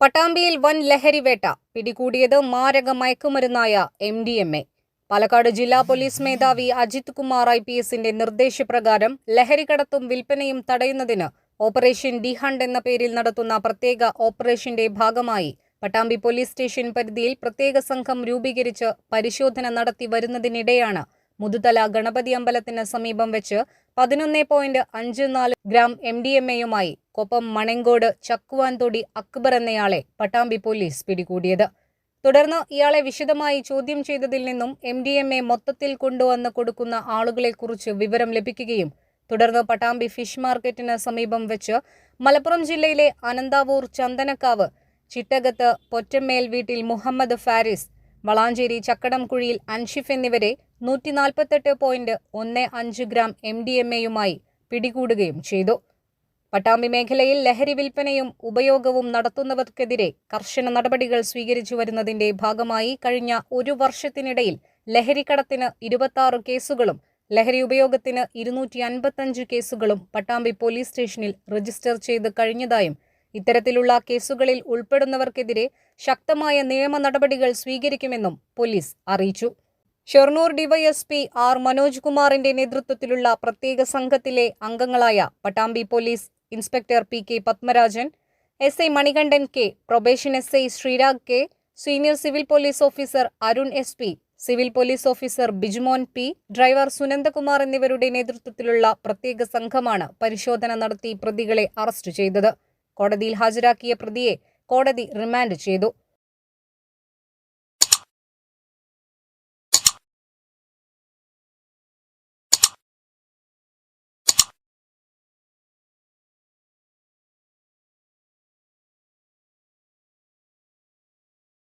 പട്ടാമ്പിയിൽ വൻ ലഹരിവേട്ട പിടികൂടിയത് മാരക മയക്കുമരുന്നായ M D M A. Palakkad ജില്ലാ പോലീസ് മേധാവി അജിത് കുമാർ ഐ പി എസിന്റെ നിർദ്ദേശപ്രകാരം ലഹരിക്കടത്തും വിൽപ്പനയും തടയുന്നതിന് ഓപ്പറേഷൻ ഡിഹണ്ട് എന്ന പേരിൽ നടത്തുന്ന പ്രത്യേക ഓപ്പറേഷന്റെ ഭാഗമായി പട്ടാമ്പി പോലീസ് സ്റ്റേഷൻ പരിധിയിൽ പ്രത്യേക സംഘം രൂപീകരിച്ച് പരിശോധന നടത്തി വരുന്നതിനിടെയാണ് മുതുതല ഗണപതി അമ്പലത്തിന് സമീപം വെച്ച് പതിനൊന്ന് പോയിന്റ് അഞ്ച് നാല് ഗ്രാം എം ഡി എം എയുമായി കൊപ്പം മണങ്കോട് ചക്കുവാൻതൊടി അക്ബർ എന്നയാളെ പട്ടാമ്പി പോലീസ് പിടികൂടിയത്. തുടർന്ന് ഇയാളെ വിശദമായി ചോദ്യം ചെയ്തതിൽ നിന്നും എം ഡി എം എ മൊത്തത്തിൽ കൊണ്ടുവന്ന് കൊടുക്കുന്ന ആളുകളെക്കുറിച്ച് വിവരം ലഭിക്കുകയും തുടർന്ന് പട്ടാമ്പി ഫിഷ് മാർക്കറ്റിന് സമീപം വെച്ച് മലപ്പുറം ജില്ലയിലെ അനന്താവൂർ ചന്ദനക്കാവ് ചിട്ടകത്ത് പൊറ്റമ്മേൽ വീട്ടിൽ മുഹമ്മദ് ഫാരിസ് വളാഞ്ചേരി ചക്കടംകുഴിയിൽ അൻഷിഫ് എന്നിവരെ നൂറ്റി നാൽപ്പത്തെട്ട് പോയിന്റ് ഒന്ന് അഞ്ച് ഗ്രാം എം ഡി എം എയുമായി പിടികൂടുകയും ചെയ്തു. പട്ടാമ്പി മേഖലയിൽ ലഹരി വിൽപ്പനയും ഉപയോഗവും നടത്തുന്നവർക്കെതിരെ കർശന നടപടികൾ സ്വീകരിച്ചു വരുന്നതിന്റെ ഭാഗമായി കഴിഞ്ഞ ഒരു വർഷത്തിനിടയിൽ ലഹരിക്കടത്തിന് ഇരുപത്തി കേസുകളും ലഹരി ഉപയോഗത്തിന് ഇരുന്നൂറ്റി അൻപത്തഞ്ച് കേസുകളും പട്ടാമ്പി പോലീസ് സ്റ്റേഷനിൽ രജിസ്റ്റർ ചെയ്ത് കഴിഞ്ഞതായും ഇത്തരത്തിലുള്ള കേസുകളിൽ ഉൾപ്പെടുന്നവർക്കെതിരെ ശക്തമായ നിയമ നടപടികൾ സ്വീകരിക്കുമെന്നും പോലീസ് അറിയിച്ചു. ഷൊർണൂർ ഡിവൈഎസ്പി ആർ മനോജ് കുമാറിന്റെ നേതൃത്വത്തിലുള്ള പ്രത്യേക സംഘത്തിലെ അംഗങ്ങളായ Pattambi police inspector P K Padmarajan S I Manikandan K probation S I Sreerag K senior civil police officer Arun S P civil police officer Bijmon P driver Sunandakumar എന്നിവരുടെ നേതൃത്വത്തിലുള്ള പ്രത്യേക സംഘമാണ് പരിശോധന നടത്തി പ്രതികളെ അറസ്റ്റ് ചെയ്തത്. കോടതിയിൽ ഹാജരാക്കിയ പ്രതിയെ കോടതി റിമാൻഡ് ചെയ്തു.